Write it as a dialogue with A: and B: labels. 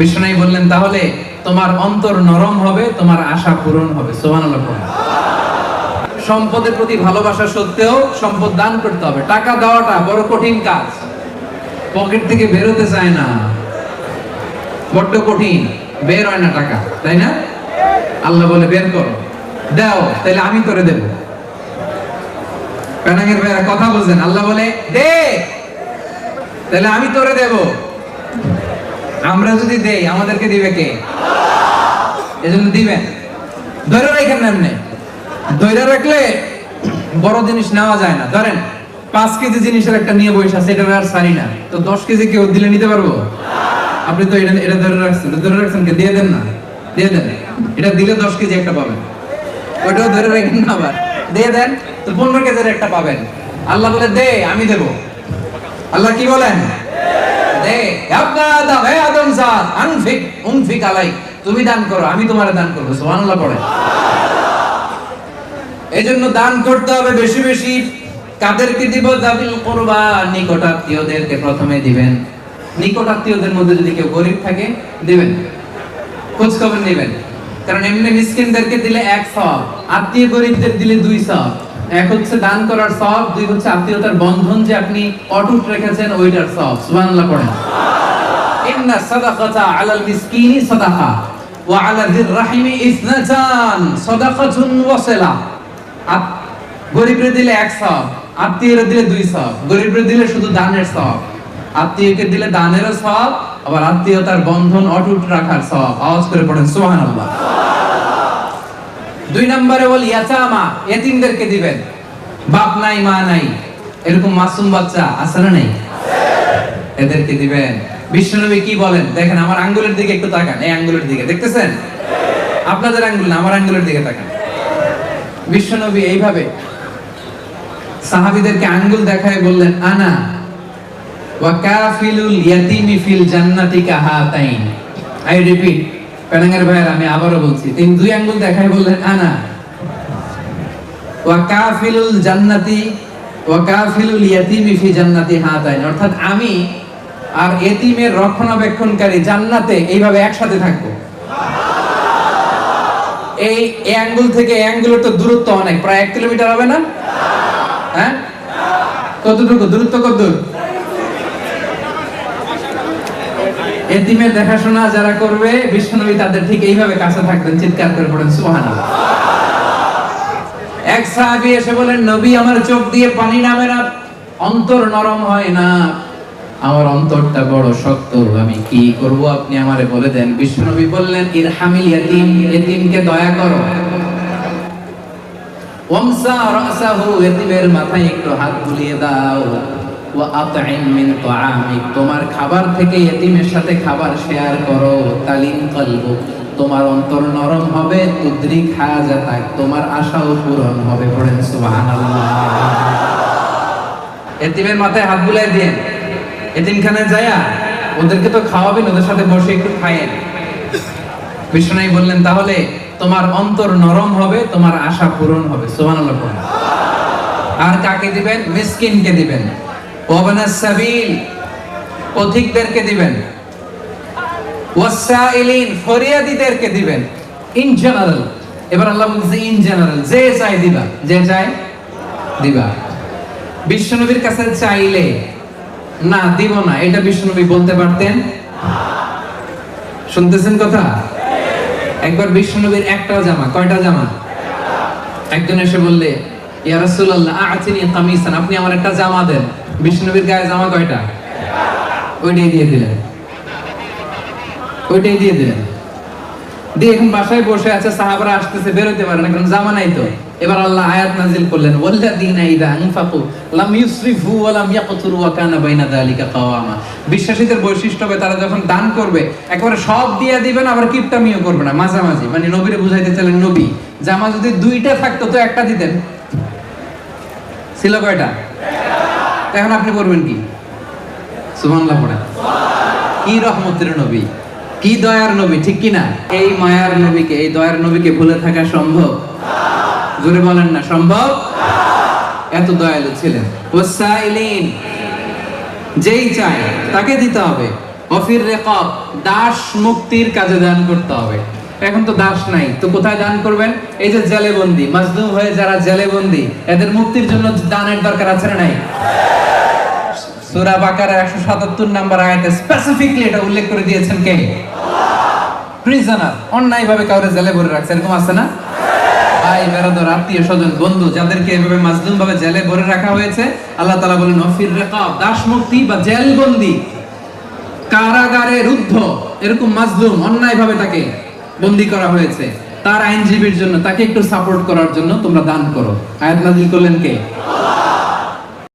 A: বিষ্ণনাই বললেন, তাহলে তোমার অন্তর নরম হবে, তোমার আশা পূরণ হবে। পড়ুন। সম্পদের প্রতি ভালোবাসা সত্ত্বেও সম্পদ দান করতে হবে। টাকা দেওয়াটা বড় কঠিন কাজ। পকেট থেকে বেরোতে চায় না। বড্ড কঠিন। বের হয় না টাকা, তাই না? আল্লাহ বলে, বের করো। দাও তাহলে আমি করে দেব। কথা বলছেন। আল্লাহ বলে, দে তাহলে আমি তোরে দেব। আমরা যদি দেই, আমাদেরকে দিবে কে? এজন্য দিবেন। ধরে রাখেন না ধরে রাখলে বড় জিনিস নেওয়া যায় না। ধরেন, পাঁচ কেজি জিনিসের একটা নিয়ে বসে আছে, এটা আর সারি না। তো দশ কেজি কেউ দিলে নিতে পারব? আপনি তো এটা এটা ধরে রাখছেন। ধরে রাখছেন কে? দিয়ে দেন না। দিয়ে দেন। এটা দিলে দশ কেজি একটা পাবেন। ওইটাও ধরে রাখেন না আবার। দিয়ে দেন, তো পনেরো কেজির একটা পাবেন। আল্লাহ বলে, দে, আমি দেব। আল্লাহ কি বলেন? উনফিক আলাই। তুমি দান করো, আমি তোমারে দান করব, সুবহানাল্লাহ পড়ে। এই জন্য দান করতে হবে বেশি বেশি। কাদেরকে দিব? দাবিল করবা, নিকটাত্মীয়দেরকে প্রথমে দিবেন। নিকটাত্মীয়দের মধ্যে যদি কেউ গরিব থাকে, দিবেন। খোঁজ খবর নেবেন। কারণ এমনি মিসকিনদেরকে দিলে এক সব আত্মীয় গরিবদের দিলে দুই সব এক হচ্ছে দান করার সব, দুই হচ্ছে আত্মীয়তার বন্ধন যে আপনি অটুট রেখেছেন, ওইটার সব। সুবহানাল্লাহ পড়েন। ইন্না সাদাকাতা আলাল মিসকিনি সাদাকা, ওয়া যির রাহিমি সাদাকাতুন গরিবরে দিলে এক সব, আত্মীয়রে দিলে দুই সব। গরিবরে দিলে শুধু দানের সব, আত্মীয়কে দিলে দানেরও সব, আবার আত্মীয়তার বন্ধন অটুট রাখার সব। আওয়াজ করে পড়েন, সুবহানাল্লাহ। দুই নম্বরে বল, ইয়াতামা, এতিমদেরকে দিবেন। বাপ নাই, মা নাই। এরকম মাসুম বাচ্চা আছে না নাই? এদেরকে দিবেন। বিশ্বনবী কি বলেন? দেখেন, আমার আঙ্গুলের দিকে একটু তাকান। এই আঙ্গুলের দিকে, দেখতেছেন? আপনাদের আঙ্গুল না, আমার আঙ্গুলের দিকে তাকান। বিশ্বনবী এইভাবে সাহাবীদেরকে আঙ্গুল দেখায় বললেন, আনা ওয়া কাফিলুল ইয়াতিমি ফিল জান্নাতি কাহাতাইন। আই রিপিট পেনাঙ্গের ভাইয়ের, আমি আবারও বলছি, তিনি দুই আঙ্গুল দেখায় বললেন আনা ওয়া কাফিলুল জান্নাতি ওয়া কাফিলুল ইয়াতিমি ফি জান্নাতি হাতাইন অর্থাৎ আমি আর এতিমের রক্ষণাবেক্ষণকারী জান্নাতে এইভাবে একসাথে থাকব। এই অ্যাঙ্গুল থেকে অ্যাঙ্গুলের তো দূরত্ব অনেক, প্রায় এক কিলোমিটার হবে না? হ্যাঁ? কতটুকু? দূরত্ব কত দূর এতিমের দেখাশোনা যারা করবে বিশ্বনবী তাদের ঠিক এইভাবে কাছে থাকবেন, চিৎকার করে পড়েন, সুবহানাল্লাহ। এক সাহাবী এসে বলেন, নবী, আমার চোখ দিয়ে পানি নামে না, অন্তর নরম হয় না। আমার অন্তরটা বড় শক্ত, আমি কি করব আপনি আমারে বলে দেন? বিশ্বনবী বললেন, ইরহামিল ইয়াতিম ইয়াতিমকে দয়া করো। ওয়ামসা রাসাহু ইয়াতিমের মাথায় একটু হাত বুলিয়ে দাও। তোমার খাবার থেকে ইয়াতিমের সাথে খাবার শেয়ার করো তালিম কলবু তোমার অন্তর নরম হবে তুদ্রিক হাজাতাক তোমার আশাও পূরণ হবে, পড়েন সুবহানাল্লাহ। এতিমের মাথায় হাত বুলাই দিন এতিমখানায় যায়া, ওদেরকে তো খাওয়াবেন, ওদের সাথে বসে একটু খাইয়েন বিষ্ণনাই বললেন, তাহলে তোমার অন্তর নরম হবে, তোমার আশা পূরণ হবে। পড়ুন। আর কাকে দিবেন? মিসকিনকে দিবেন। বিশ্বনবীর কাছে চাইলে, না, দিব না, এটা বিশ্বনবী বলতে পারতেন। শুনতেছেন কথা? একবার বিশ্বনবীর একটা জামা, কয়টা জামা? একজন এসে বললে, ইয়া রাসূলুল্লাহ আ'তিনি কামিসান, আপনি আমার একটা জামা দেন। বিশ্বনবীর গায়ে জামা কয়টা? ওইটাই দিয়ে দিলেন। ওইটাই দিয়ে দিলেন। দিয়ে এখন বাসায় বসে আছে, সাহাবারা আসতেছে, বেরোতে পারে না, কারণ জামা নাই তো। এবার আল্লাহ আয়াত নাজিল করলেন, ওয়াল্লাযীনা ইযা আনফাকু লাম ইউসরিফু ওয়া লাম ইয়াকতুরু ওয়া কানা বাইনা যালিকা কাওয়ামা। বিশ্বাসীদের বৈশিষ্ট্য হবে, তারা যখন দান করবে, একেবারে সব দিয়ে দিবেন, আবার কিপটামিও করবে না, মাঝামাঝি। মানে নবীরে বুঝাইতে চাইলেন, নবী, জামা যদি দুইটা থাকতো তো একটা দিতেন। ছিল কয়টা? এখন আপনি করবেন কি? সুবহানাল্লাহ পড়ে কি রহমতের নবী। কি দয়ার নবী, ঠিক কি না? এই মায়ার নবীকে, এই দয়ার নবীকে ভুলে থাকা সম্ভব? জোরে বলেন না, সম্ভব? এত দয়ালু ছিলেন। ওয়াসাইলিন যেই চায়, তাকে দিতে হবে। অফির রেকব, দাস মুক্তির কাজে দান করতে হবে। এখন তো দাস নাই, তো কোথায় দান করবেন? এই যে জেলে বন্দি মাজলুম হয়ে যারা জেলে বন্দি এদের মুক্তির জন্য দানের দরকার আছে না নাই? সূরা বাকারা 177 নম্বর আয়াতে স্পেসিফিকলি এটা উল্লেখ করে দিয়েছেন কে? প্রিজনার অন্যায় ভাবে কাউরে জেলে ভরে রাখছে, এরকম আছে না? ভাই, বেরাদর, আত্মীয় স্বজন, বন্ধু, যাদেরকে এভাবে মাজলুম ভাবে জেলে ভরে রাখা হয়েছে, আল্লাহ তাআলা বলেন, অফির রেকাব দাস মুক্তি বা জেল বন্দি কারাগারে রুদ্ধ, এরকম মাজলুম অন্যায় ভাবে তাকে বন্দি করা হয়েছে। তার আইনজীবীর জন্য, তাকে একটু সাপোর্ট করার জন্য তোমরা দান করো। আয়াত নাজিল করলেন কে?